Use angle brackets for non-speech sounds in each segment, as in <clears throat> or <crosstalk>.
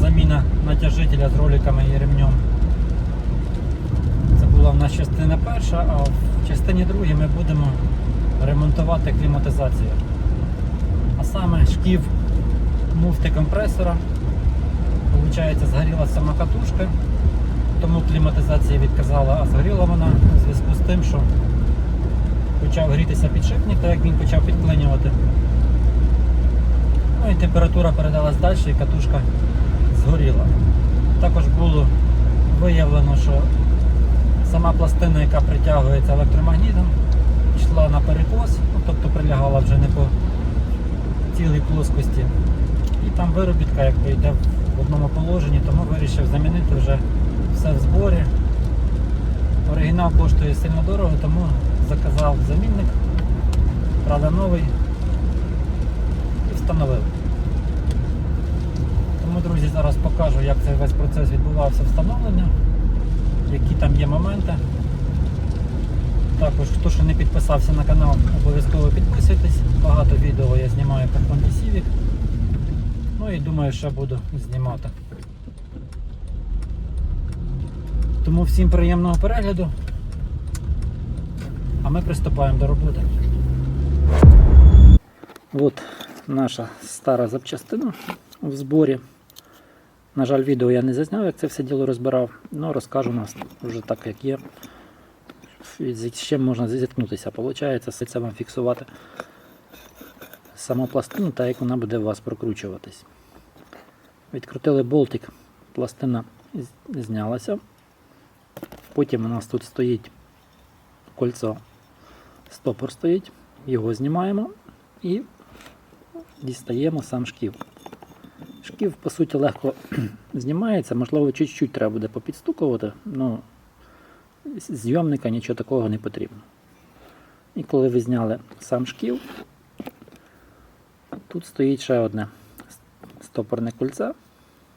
заміна натяжителя з роликами і ремнем. Це була в нас частина перша, а в частині другій ми будемо ремонтувати кліматизацію. А саме шків муфти компресора. Получається, згоріла сама катушка, тому кліматизація відказала, а згоріла вона у зв'язку з тим, що почав грітися підшипник, так як він почав підклинювати. Ну і температура передалась далі і катушка згоріла. Також було виявлено, що сама пластина, яка притягується електромагнітом, йшла на перекос, ну, тобто прилягала вже не по цілій плоскості. І там виробітка якби йде в одному положенні, тому вирішив замінити вже все в зборі. Оригінал коштує сильно дорого, тому заказав замінник, правда новий і встановив. Тому, друзі, зараз покажу, як цей весь процес відбувався встановлення, які там є моменти. Також, хто ще не підписався на канал, обов'язково підписуйтесь. Багато відео я знімаю по Honda Civic. Ну і думаю, що буду знімати. Тому всім приємного перегляду. А ми приступаємо до роботи. От наша стара запчастина в зборі. На жаль, відео я не зазняв, як це все діло розбирав, але розкажу нас вже так, як є. З чим можна зіткнутися. Получається, це вам фіксувати саму пластину, так як вона буде у вас прокручуватись. Відкрутили болтик, пластина знялася. Потім у нас тут стоїть кольцо, стопор стоїть, його знімаємо і дістаємо сам шків. Шків, по суті, легко <clears throat> знімається, можливо, чуть-чуть треба буде попідстукувати, але зйомника нічого такого не потрібно. І коли ви зняли сам шків, тут стоїть ще одне стопорне кольце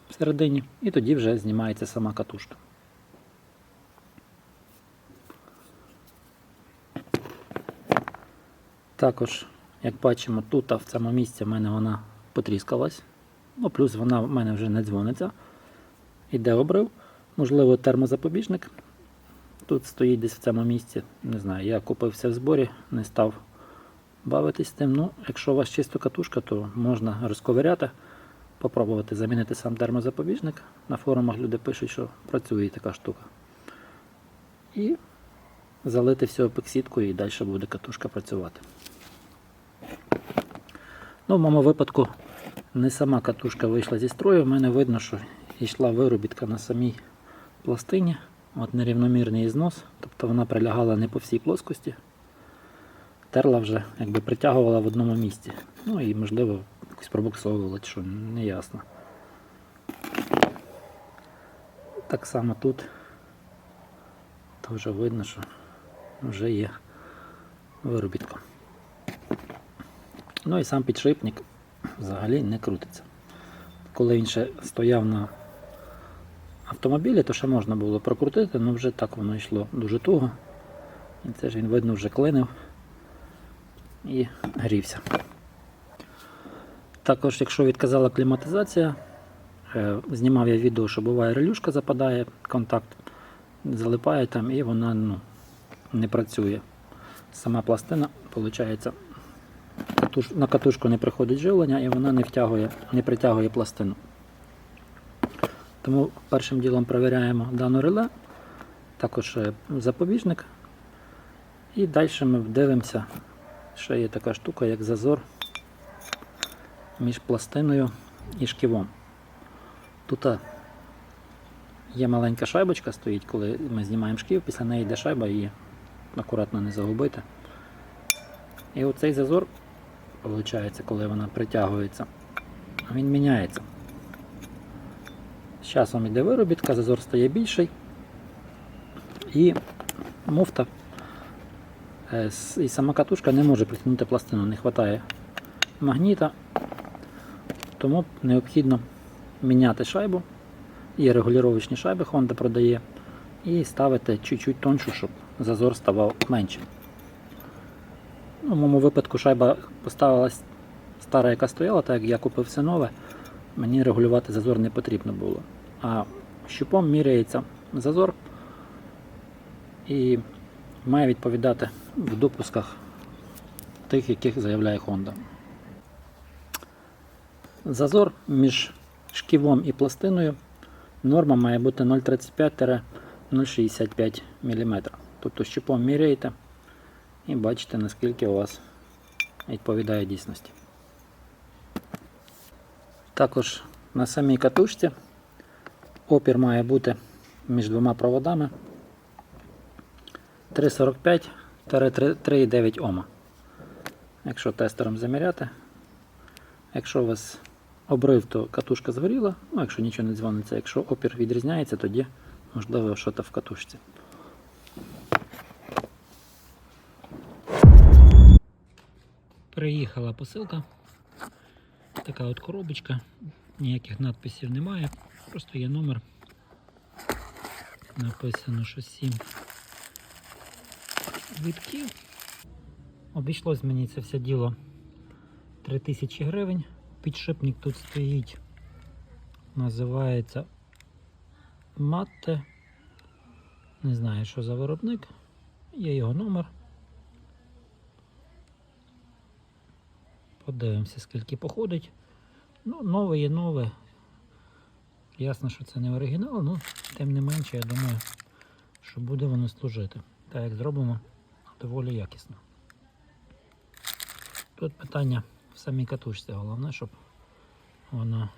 всередині, і тоді вже знімається сама катушка. Також, як бачимо, тут в цьому місці в мене вона потріскалась. Ну, плюс вона в мене вже не дзвониться. Іде обрив. Можливо, термозапобіжник. Тут стоїть десь в цьому місці. Не знаю, я купився в зборі, не став бавитись тим. Ну, якщо у вас чисто катушка, то можна розковиряти, попробувати замінити сам термозапобіжник. На форумах люди пишуть, що працює така штука. І залити все епоксидкою і далі буде катушка працювати. Ну, в моєму випадку не сама катушка вийшла зі строю. В мене видно, що йшла виробітка на самій пластині. От нерівномірний ізнос, тобто вона прилягала не по всій плоскості. Терла вже якби притягувала в одному місці. Ну і можливо якось пробуксовувала, чи що не ясно. Так само тут теж видно, що вже є виробітка. Ну і сам підшипник взагалі не крутиться. Коли він ще стояв на автомобілі, то ще можна було прокрутити, але вже так воно йшло дуже туго. І це ж він, видно, вже клинив і грівся. Також, якщо відказала кліматизація, е, знімав я відео, що буває релюшка западає, контакт залипає там і вона ну, не працює. Сама пластина, виходить, на катушку не приходить живлення і вона не втягує, не притягує пластину. Тому першим ділом перевіряємо дану реле, також е, запобіжник. І далі ми дивимося, що є така штука, як зазор між пластиною і шківом. Тут е, є маленька шайбочка стоїть, коли ми знімаємо шків, після неї йде шайба, її акуратно не загубити. І оцей зазор, виходить, коли вона притягується, він міняється. З часом йде виробітка, зазор стає більший. І муфта е, і сама катушка не може притягнути пластину, не вистачає магніта, тому необхідно міняти шайбу. Є регулювачні шайби, Honda продає, і ставити чуть-чуть тоншу, щоб зазор ставав меншим. Ну, в моєму випадку шайба поставилась стара, яка стояла, так як я купив все нове, мені регулювати зазор не потрібно було. А щупом міряється зазор і має відповідати в допусках тих, яких заявляє Honda. Зазор між шківом і пластиною норма має бути 0,35-0,65 мм. Тобто щупом міряєте і бачите, наскільки у вас відповідає дійсності. Також на самій катушці опір має бути між двома проводами 3,45-3,9 Ома. Якщо тестером заміряти, якщо у вас обрив, то катушка згоріла, ну якщо нічого не дзвониться, якщо опір відрізняється, тоді можливо щось в катушці. Приїхала посилка. Така от коробочка, ніяких надписів немає, просто є номер. Написано, що 7 витків. Обійшлось мені це все діло 3000 гривень. Підшипник тут стоїть, називається Матте. Не знаю, що за виробник. Є його номер. Подивимося, скільки походить. Ну, нове є нове. Ясно, що це не оригінал, але тим не менше, я думаю, що буде воно служити. Так як зробимо доволі якісно. Тут питання в самій катушці, головне, щоб вона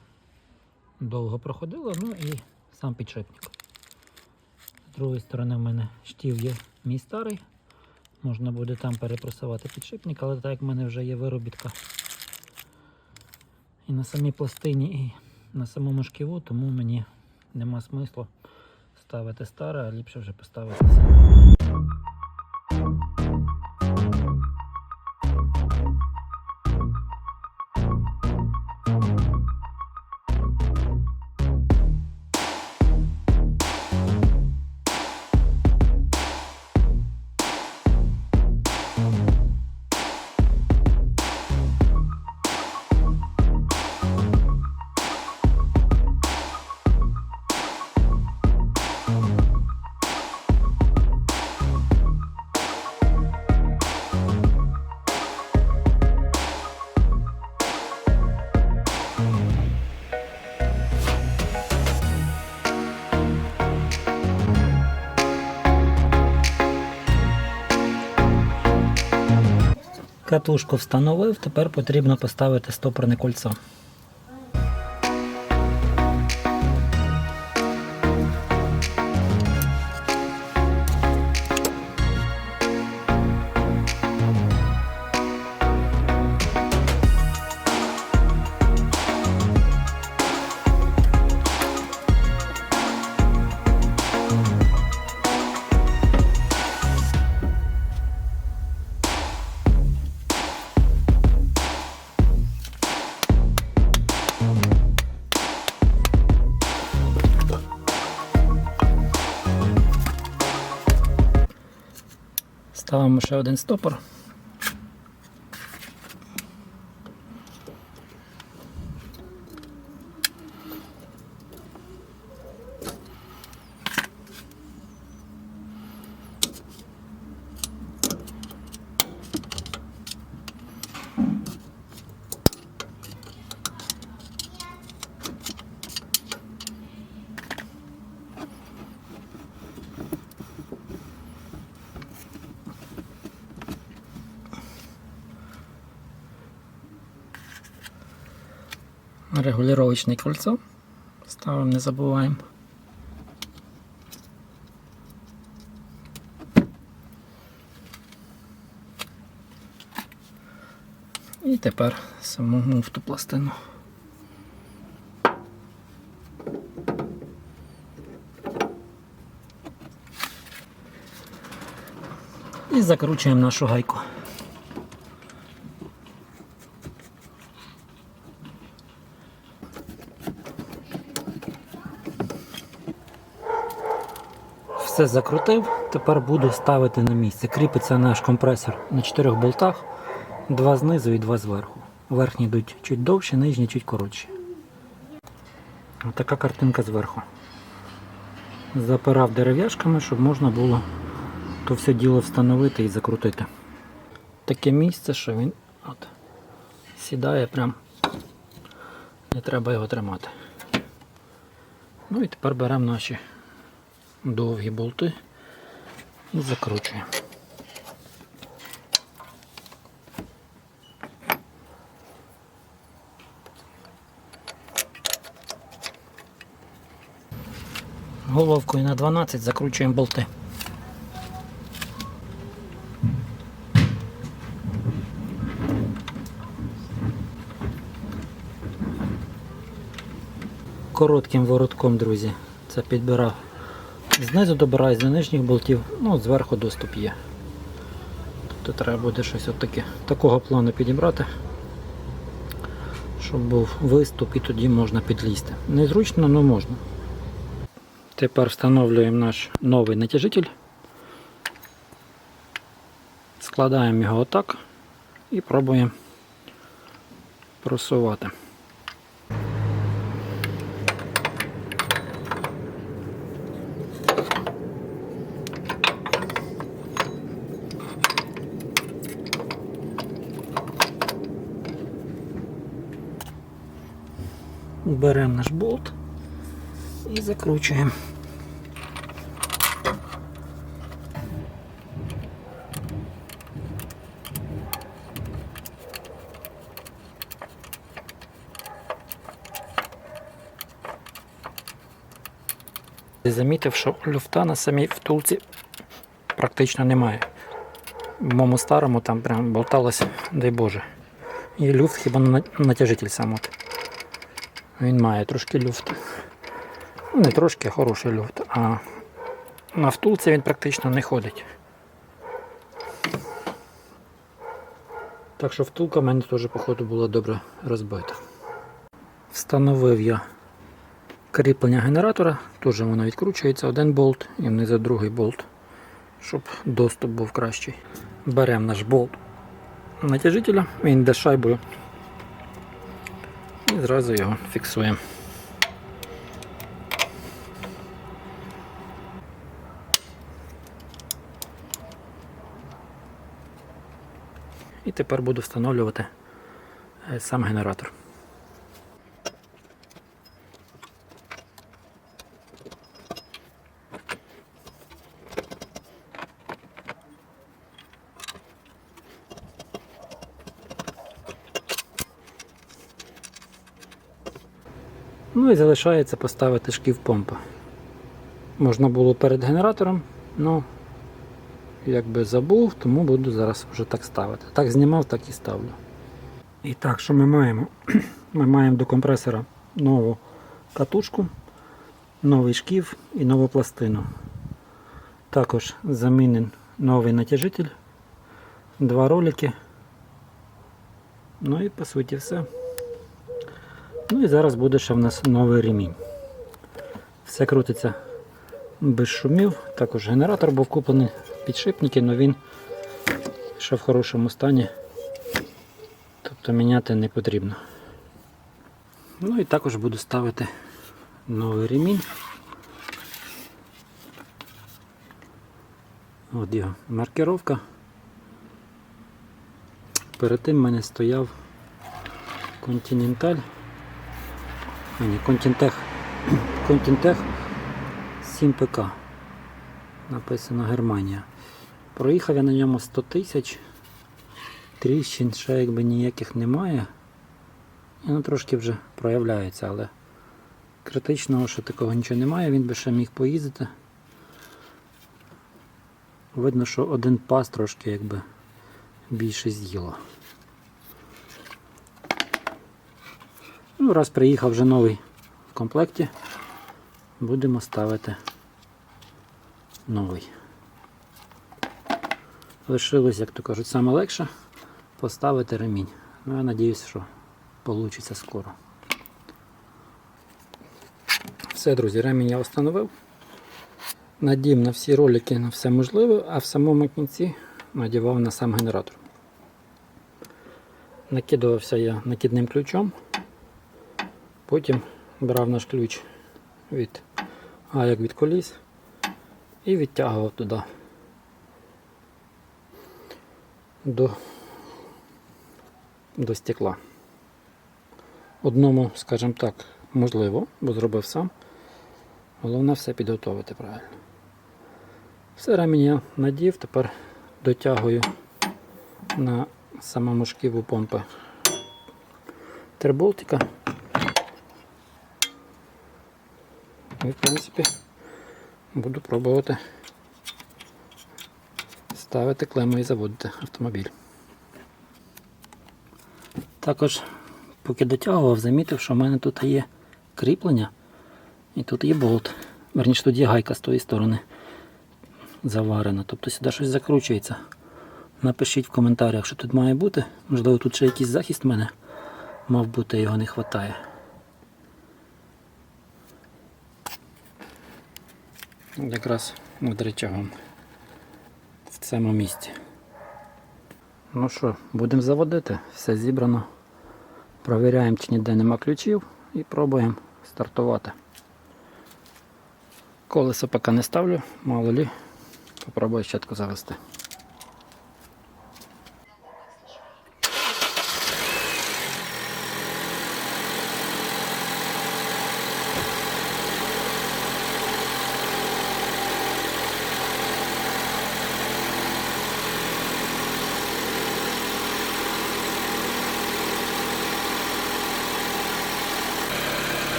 довго проходила, ну і сам підшипник. З другої сторони в мене штів є мій старий. Можна буде там перепросувати підшипник, але так як в мене вже є виробітка і на самій пластині, і на самому шківу, тому мені нема смислу ставити старе, а ліпше вже поставити Катушку встановив, тепер потрібно поставити стопорне кольцо. Ставимо ще один стопор. Регулировочне кольцо. Ставимо, не забуваємо. І тепер саму муфту пластину. І закручуємо нашу гайку. Все закрутив, тепер буду ставити на місце. Кріпиться наш компресор на чотирьох болтах, два знизу і два зверху. Верхні йдуть чуть довші, нижні чуть коротші. Така картинка зверху. Запирав дерев'яшками, щоб можна було то все діло встановити і закрутити. Таке місце, що він от, сідає прям, не треба його тримати. Ну і тепер беремо наші довгі болти і закручуємо. Головкою на 12 закручуємо болти. Коротким воротком, друзі, це підбирав. Знизу добираюсь до нижніх болтів, ну зверху доступ є. Тобто треба буде щось от таке, такого плану підібрати, щоб був виступ і тоді можна підлізти. Незручно, але можна. Тепер встановлюємо наш новий натяжитель. Складаємо його отак і пробуємо просувати. Беремо наш болт і закручуємо. Замітив, що люфта на самій втулці практично немає. В моєму старому там прям болталося, дай Боже. І люфт хіба на натяжитель сам от. Він має трошки люфт. Ну, не трошки, а хороший люфт. А на втулці він практично не ходить. Так що втулка в мене теж, походу, була добре розбита. Встановив я кріплення генератора, теж воно відкручується один болт і внизу другий болт, щоб доступ був кращий. Беремо наш болт натяжителя, він йде шайбою зразу його фіксуємо. І тепер буду встановлювати е, сам генератор. Ну і залишається поставити шків помпи. Можна було перед генератором, але якби забув, тому буду зараз вже так ставити. Так знімав, так і ставлю. І так, що ми маємо? <clears throat> Ми маємо до компресора нову катушку, новий шків і нову пластину. Також замінен новий натяжитель, два ролики. Ну і по суті все. Ну і зараз буде ще в нас новий ремінь. Все крутиться без шумів. Також генератор був куплений підшипники, але він ще в хорошому стані. Тобто міняти не потрібно. Ну і також буду ставити новий ремінь. От його маркировка. Перед тим в мене стояв Continental. Ні, Contintech, Contintech 7ПК. Написано Германія. Проїхав я на ньому 100 тисяч. Тріщин ще якби ніяких немає. І воно трошки вже проявляється, але критичного, що такого нічого немає, він би ще міг поїздити. Видно, що один пас трошки якби більше з'їло. Ну, раз приїхав вже новий в комплекті, будемо ставити новий. Лишилось, як то кажуть, саме легше поставити ремінь. Ну, я сподіваюся, що вийде скоро. Все, друзі, ремінь я встановив. надів на всі ролики на все можливе, а в самому кінці надівав на сам генератор. Накидувався я накидним ключом, потім брав наш ключ від гаяк від коліс і відтягував туди до, до стекла. Одному, скажімо так, можливо, бо зробив сам. Головне все підготовити правильно. Все ремінь я надів, тепер дотягую на самому шківу помпи три І в принципі буду пробувати ставити клему і заводити автомобіль. Також, поки дотягував, замітив, що в мене тут є кріплення і тут є болт. Верніше тут є гайка з тої сторони заварена. Тобто сюди щось закручується. Напишіть в коментарях, що тут має бути. Можливо, тут ще якийсь захист в мене мав бути, його не вистачає. Якраз над в цьому місці. Ну що, будемо заводити, все зібрано. Провіряємо, чи ніде нема ключів і пробуємо стартувати. Колесо поки не ставлю, мало лі. Попробую щетку завести.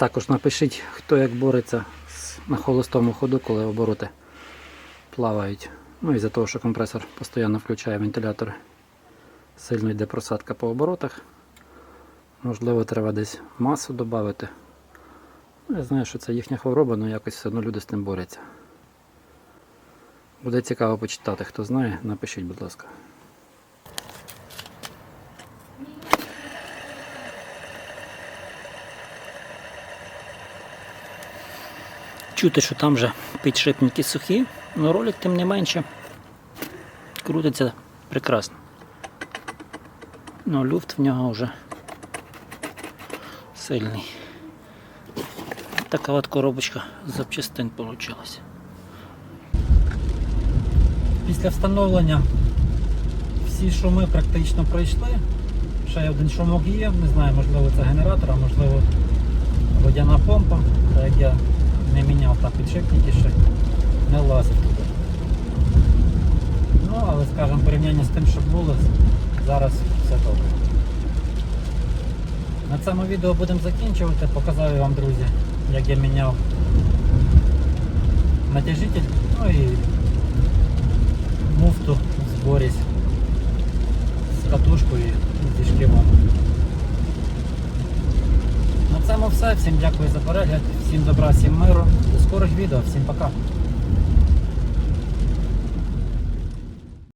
Також напишіть, хто як бореться на холостому ходу, коли обороти плавають. Ну і за того, що компресор постійно включає вентилятори. Сильно йде просадка по оборотах. Можливо, треба десь масу додати. Ну, я знаю, що це їхня хвороба, але якось все одно люди з тим борються. Буде цікаво почитати. Хто знає, напишіть, будь ласка. Чути, що там вже підшипники сухі, але ролик тим не менше крутиться прекрасно. Ну, люфт в нього вже сильний. Така от коробочка запчастин вийшла. Після встановлення всі шуми практично пройшли. Ще один шумок є, не знаю, можливо це генератор, а можливо водяна помпа, так як я не міняв там підшипники ще, не лазив туди. Ну, але скажімо, в порівнянні з тим, що було, зараз все добре. На цьому відео будемо закінчувати. Показав вам, друзі, як я міняв натяжитель, ну і муфту в з катушкою і зі шківом. Цьому все. Всім дякую за перегляд, всім добра, всім миру. До скорих відео, всім пока.